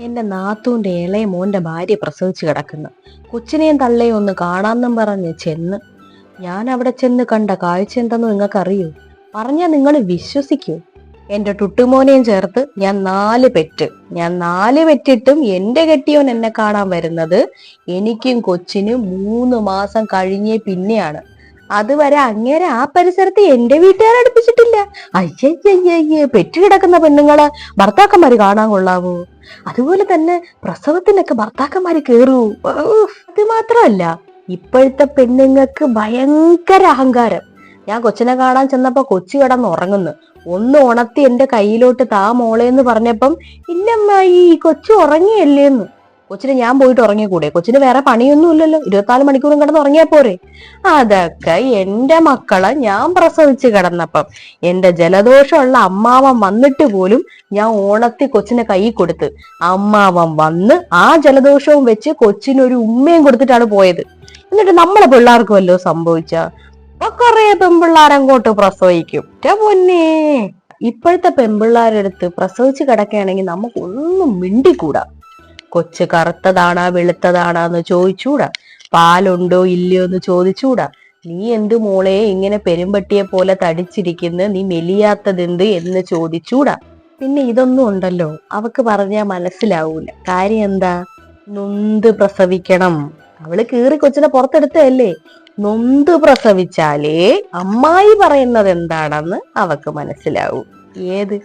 എന്റെ നാത്തൂന്റെ ഇളയ മോന്റെ ഭാര്യ പ്രസവിച്ച് കിടക്കുന്നു. കൊച്ചിനെയും തള്ളയും ഒന്ന് കാണാമെന്നും പറഞ്ഞ് ചെന്ന്. ഞാൻ അവിടെ ചെന്ന് കണ്ട കാഴ്ച എന്തെന്ന് നിങ്ങൾക്കറിയൂ? പറഞ്ഞാൽ നിങ്ങൾ വിശ്വസിക്കൂ. എന്റെ ടുട്ടുമോനെയും ചേർത്ത് ഞാൻ നാല് പെറ്റ്. ഞാൻ നാല് പെറ്റിട്ടും എന്റെ കെട്ടിയോൻ എന്നെ കാണാൻ വരുന്നത് എനിക്കും കൊച്ചിനും മൂന്ന് മാസം കഴിഞ്ഞേ പിന്നെയാണ്. അതുവരെ അങ്ങേരെ ആ പരിസരത്ത് എന്റെ വീട്ടുകാരെ അടുപ്പിച്ചിട്ടില്ല. അയ്യയ്യയ്യേ പെറ്റ് കിടക്കുന്ന പെണ്ണുങ്ങളെ ഭർത്താക്കന്മാര് കാണാൻ കൊള്ളാവോ? അതുപോലെ തന്നെ പ്രസവത്തിനൊക്കെ ഭർത്താക്കന്മാര് കേറൂ. അത് മാത്രമല്ല ഇപ്പോഴത്തെ പെണ്ണുങ്ങൾക്ക് ഭയങ്കര അഹങ്കാരം. ഞാൻ കൊച്ചിനെ കാണാൻ ചെന്നപ്പോ കൊച്ചു കിടന്ന് ഉറങ്ങുന്നു. ഒന്ന് ഉണർത്തി എന്റെ കയ്യിലോട്ട് താ മോളേന്ന് പറഞ്ഞപ്പം ഇല്ലമ്മ ഈ കൊച്ചു ഉറങ്ങിയല്ലേന്ന്. കൊച്ചിന് ഞാൻ പോയിട്ട് ഉറങ്ങിക്കൂടെ? കൊച്ചിന് വേറെ പണിയൊന്നും ഇല്ലല്ലോ ഇരുപത്തിനാല് മണിക്കൂറും കിടന്ന് ഉറങ്ങിയാ പോരെ? അതൊക്കെ എന്റെ മക്കളെ ഞാൻ പ്രസവിച്ച് കിടന്നപ്പം എന്റെ ജലദോഷമുള്ള അമ്മാവൻ വന്നിട്ട് പോലും ഞാൻ ഓണത്തി കൊച്ചിനെ കൈ കൊടുത്ത് അമ്മാവൻ വന്ന് ആ ജലദോഷവും വെച്ച് കൊച്ചിനൊരു ഉമ്മയും കൊടുത്തിട്ടാണ് പോയത്. എന്നിട്ട് നമ്മളെ പിള്ളേർക്ക് സംഭവിച്ച? കൊറേ പെൺപിള്ളാരങ്ങോട്ട് പ്രസവിക്കും. പൊന്നേ. ഇപ്പോഴത്തെ പെൺപിള്ളാരെടുത്ത് പ്രസവിച്ച് കിടക്കുകയാണെങ്കിൽ നമുക്കൊന്നും മിണ്ടിക്കൂടാ. കൊച്ച് കറുത്തതാണാ വെളുത്തതാണാന്ന് ചോദിച്ചൂടാ. പാലുണ്ടോ ഇല്ലയോ എന്ന് ചോദിച്ചൂടാ. നീ എന്ത് മോളെ ഇങ്ങനെ പെരുമ്പട്ടിയെ പോലെ തടിച്ചിരിക്കുന്നു നീ മെലിയാത്തതെന്ത് എന്ന് ചോദിച്ചൂടാ. പിന്നെ ഇതൊന്നും ഉണ്ടല്ലോ അവക്ക് പറഞ്ഞാ മനസ്സിലാവൂല. കാര്യം എന്താ? നൊന്ത് പ്രസവിക്കണം. അവൾ കീറി കൊച്ചിനെ പുറത്തെടുത്തതല്ലേ? നൊന്ത് പ്രസവിച്ചാലേ അമ്മായി പറയുന്നത് എന്താണെന്ന് അവക്ക് മനസ്സിലാവൂ. ഏത്?